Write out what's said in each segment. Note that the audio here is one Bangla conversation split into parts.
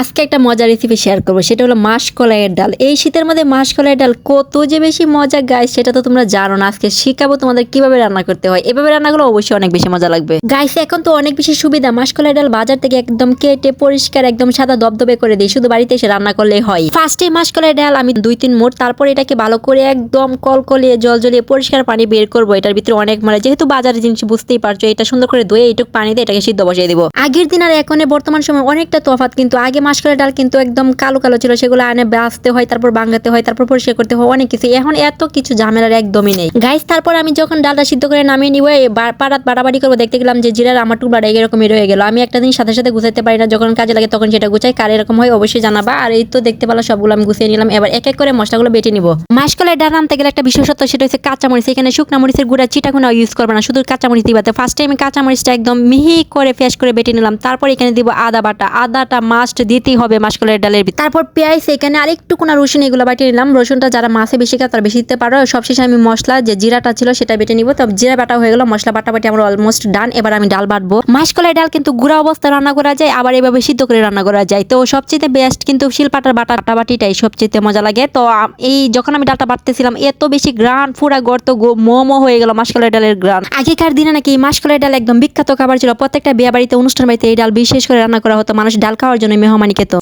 আজকে একটা মজার রেসিপি শেয়ার করব, সেটা হলো মাসকলাইয়ের ডাল। এই শীতের মধ্যে মাসকলাইয়ের ডাল কত যে বেশি মজা গাইস সেটা তো তোমরা জানো না। আজকে শিখাবো তোমাদের কীভাবে রান্না করতে হয়। এভাবে রান্নাগুলো অবশ্যই অনেক বেশি মজা লাগবে। গাইস এখন তো অনেক বেশি সুবিধা। মাসকলাইয়ের ডাল বাজার থেকে একদম কেটে পরিষ্কার, একদম সাদা দবদবে করে দিই। শুধু বাড়িতে এসে রান্না করলেই হয়। ফার্স্টে মাসকলাইয়ের ডাল আমি দুই, তিন মোট তারপর এটাকে ভালো করে একদম কলকলিয়ে, জল জ্বলিয়ে পরিষ্কার পানি বের করব। এটার ভিতরে অনেক মানে যেহেতু বাজারের জিনিস বুঝতেই পারছ, এটা সুন্দর করে ধুয়ে এইটুকু পানি দিয়ে এটাকে সিদ্ধ বসিয়ে দিব। আগের দিন আর এখন বর্তমান সময় অনেকটা তফাত কিন্তু আগে মাসকলাইয়ের ডাল কিন্তু একদম কালো কালো ছিল, সেগুলো আনে, বাঁচতে হয়, তারপর বাঙ্গাতে হয়, তারপর পরিষ্কার করতে হয়, অনেক কিছু। এখন এত কিছু ঝামেলার একদমই নেই। গাইস তারপর আমি যখন ডালটা সিদ্ধ করে নামিয়ে নিব পাড়াত বাড়াবাড়ি করব, দেখতে গেলাম যে জিরার আমার টুকরাটা এরকমই রয়ে গেল। আমি একটা দিন সাথে সাথে গুছাইতে পারি না, যখন কাজে লাগে তখন সেটা গুছাই, কার এরকম হয় অবশ্যই জানাবা। আর এই তো দেখতে পেল সবগুলো আমি গুছিয়ে নিলাম, এবার এক এক করে মশলাগুলো বেটে নিব। মাসকলাই ডাল আনতে গেলে একটা বিশেষত্ব সেটা হচ্ছে কাঁচামরিচ, এখানে শুকনা মরিচের গুঁড়া চিটাগুনা ইউজ করবে না, শুধু কাঁচামরিচ দিবাতে ফার্স্ট টাইম কাঁচামরিচটা একদম মিহি করে ফেস করে বেটে নিলাম, তারপর এখানে দিব আদা বাটা। আদাটা মাস্ট দিতেই হবে মাসকলাই ডালের ভিতরে। তারপর পেঁয়াজ, এখানে আরেকটু কোনা রসুন এগুলো বাটিয়ে নিলাম। রসুনটা যারা মাছে বেশি খায় তারা বেশি দিতে পারো। সবশেষে আমি মশলা, যে জিরাটা ছিল সেটা বেটে নিব। তো জিরা বাটা হয়ে গেল, মশলা বাটা বাটি আমার অলমোস্ট ডান এবার আমি ডাল বাটবো। মাসকলাই ডাল কিন্তু গুঁড়া অবস্থায় রান্না করা যায়, আবার এভাবে সিদ্ধ করে রান্না করা যায়। তো সবচেয়ে বেস্ট কিন্তু শিলপাটার বাটা বাটা বাটিটাই সবচেয়ে মজা লাগে। তো এই যখন আমি ডালটা বাটতেছিলাম, এত বেশি গ্রান পুরা গর্ত মোমো হয়ে গেল মাসকলাই ডালের গ্রান আগেকার দিনে নাকি এই মাসকলাই ডাল একদম বিখ্যাত খাবার ছিল। প্রত্যেকটা বিয়ে বাড়িতে, অনুষ্ঠান বাড়িতে এই ডাল বিশেষ করে রান্না করা হতো। মানুষ ডাল খাওয়ার জন্য মেহমানি খেত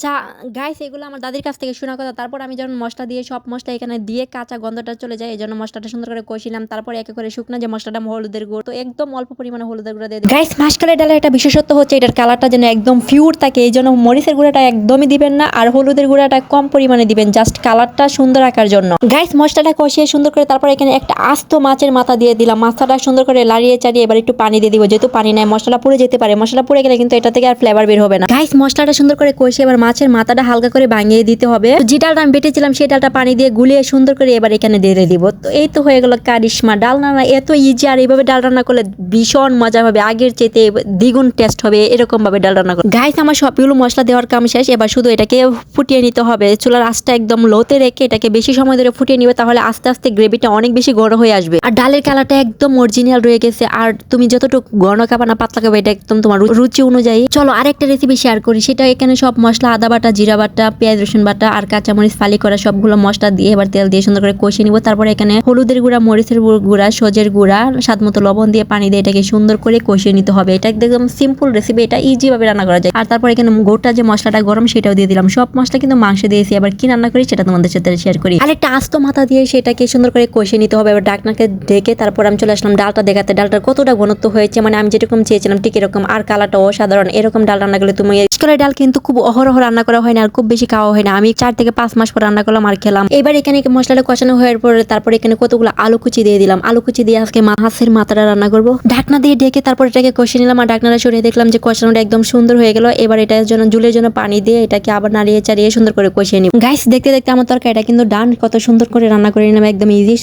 গাইস এগুলো আমার দাদির কাছ থেকে শোনা কথা। তারপর আমি যখন মশলা দিয়ে, সব মশলা এখানে দিয়ে কাঁচা গন্ধটা চলে যায় এই জন্য মশলাটা সুন্দর করে কষিলাম। তারপর একে করে শুকনা যে মশলাটা, হলুদের গুঁড়ো। তো একদম অল্প পরিমাণে হলুদের গুঁড়ো দিয়ে গাইস মাসকলাই ডালের একটা বিশেষত্ব হচ্ছে, এটার কালারটা যেন একদম পিওর থাকে। এই জন্য মরিচের গুঁড়াটা একদমই দিবেন না, আর হলুদের গুঁড়াটা কম পরিমাণে দিবেন জাস্ট কালারটা সুন্দর রাখার জন্য। গাইস মশলাটা কষিয়ে সুন্দর করে তারপর এখানে একটা আস্ত মাছের মাথা দিয়ে দিলাম। মাথাটা সুন্দর করে লাড়িয়ে চাড়িয়ে এবার একটু পানি দিয়ে দিব। যেহেতু পানি নাই, মশলা পুড়ে যেতে পারে। মশলা পুড়ে গেলে কিন্তু এটা থেকে আর ফ্লেভার বের হবে না। গাইস মশলাটা সুন্দর করে কষিয়ে এবার মাছের মাথাটা হালকা করে ভাঙিয়ে দিতে হবে। যে ডালটা আমি বেটেছিলাম, সেই ডালটা পানি দিয়ে গুলিয়ে সুন্দর করে এবার এখানে দিয়ে দিব। তো এই তো হয়ে গেল কারিশমা। ডাল রান্না এত ইজি আর এইভাবে ডাল রান্না করলে ভীষণ মজা হবে। আগের চেতে দ্বিগুণ টেস্ট হবে এরকম ভাবে ডাল রান্না করে। গাইস আমার সবগুলো মশলা দেওয়ার কাম শেষ। এবার শুধু এটাকে ফুটিয়ে নিতে হবে। চুলার আঁচটা একদম লোতে রেখে এটাকে বেশি সময় ধরে ফুটিয়ে নিবে, তাহলে আস্তে আস্তে গ্রেভিটা অনেক বেশি ঘন হয়ে আসবে। আর ডালের কালারটা একদম অরিজিনাল রয়ে গেছে। আর তুমি যতটুকু ঘন খাবা না, পাতলা খাবে, এটা একদম তোমার রুচি অনুযায়ী। চলো আরেকটা রেসিপি শেয়ার করি। সেটা এখানে সব মশলা, আদা বাটা, জিরা বাটা, পেঁয়াজ, রসুন বাটা আর কাঁচামরিচ ফালি করা সবগুলো মশলা দিয়ে এবার তেল দিয়ে সুন্দর করে কষিয়ে নিব। তারপরে এখানে হলুদের গুঁড়া, মরিচের গুঁড়া, সজের গুঁড়া, স্বাদ মতো লবণ দিয়ে পানি দিয়ে এটাকে সুন্দর করে কষিয়ে নিতে হবে। এটা একদম সিম্পল রেসিপি এটা ইজি ভাবে রান্না করা যায়। আর তারপর এখানে গোটা যে মশলাটা গরম, সেটাও দিয়ে দিলাম। সব মশলা কিন্তু মাংস দিয়েছি। এবার কি রান্না করি সেটা তোমাদের সাথে শেয়ার করি। আর একটা আস্ত মাথা দিয়ে সেটাকে সুন্দর করে কষিয়ে নিতে হবে। এবার ডাকনাকে ঢেকে তারপর আমি চলে আসলাম ডালটা দেখাতে। ডালটার কতটা ঘনত্ব হয়েছে মানে আমি যেরকম চেয়েছিলাম ঠিক এরকম। আর কালারটা অসাধারণ। এরকম ডাল রান্না করলে তুমি করে ডাল কিন্তু খুব অহরহ রান্না করা হয় না আর খুব বেশি খাওয়া হয় না। আমি চার থেকে পাঁচ মাস পর রান্না করলাম আর খেলাম। এবার এখানে মশলাটা কষানো হয়ে পরে তারপর এখানে কতগুলো আলু কুচি দিয়ে দিলাম। আলু কুচি দিয়ে আজকে মাছের মাথাটা রান্না করব। ঢাকনা দিয়ে ঢেকে তারপর এটাকে কষিয়ে নিলাম আর ঢাকনাটা সরিয়ে দেখলাম যে কষানোটা একদম সুন্দর হয়ে গেল। এবার এটার জন্য জুলের জন্য পানি দিয়ে এটাকে আবার নাড়িয়ে চাড়িয়ে সুন্দর করে কষিয়ে নিব। গাইস দেখতে দেখতে আমার তরকারিটা কিন্তু ডান কত সুন্দর করে রান্না করে নিলাম। একদম ইজি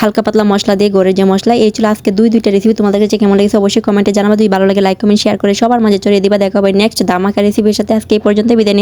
হালকা পাতলা মশলা দিয়ে গড়ে যে মশলা, এই ছিল আজকে দুই, দুইটা রেসিপি তোমাদের কাছে কেমন লেগেছে অবশ্যই কমেন্টে জানাব। যদি ভালো লাগে লাইক কমেন্ট শেয়ার করে সবার মাঝে চড়িয়ে দিবা। দেখা হবে নেক্সট দামাকা রেসিপির সাথে আজকে এই পর্যন্ত বিদায় নিচ্ছি।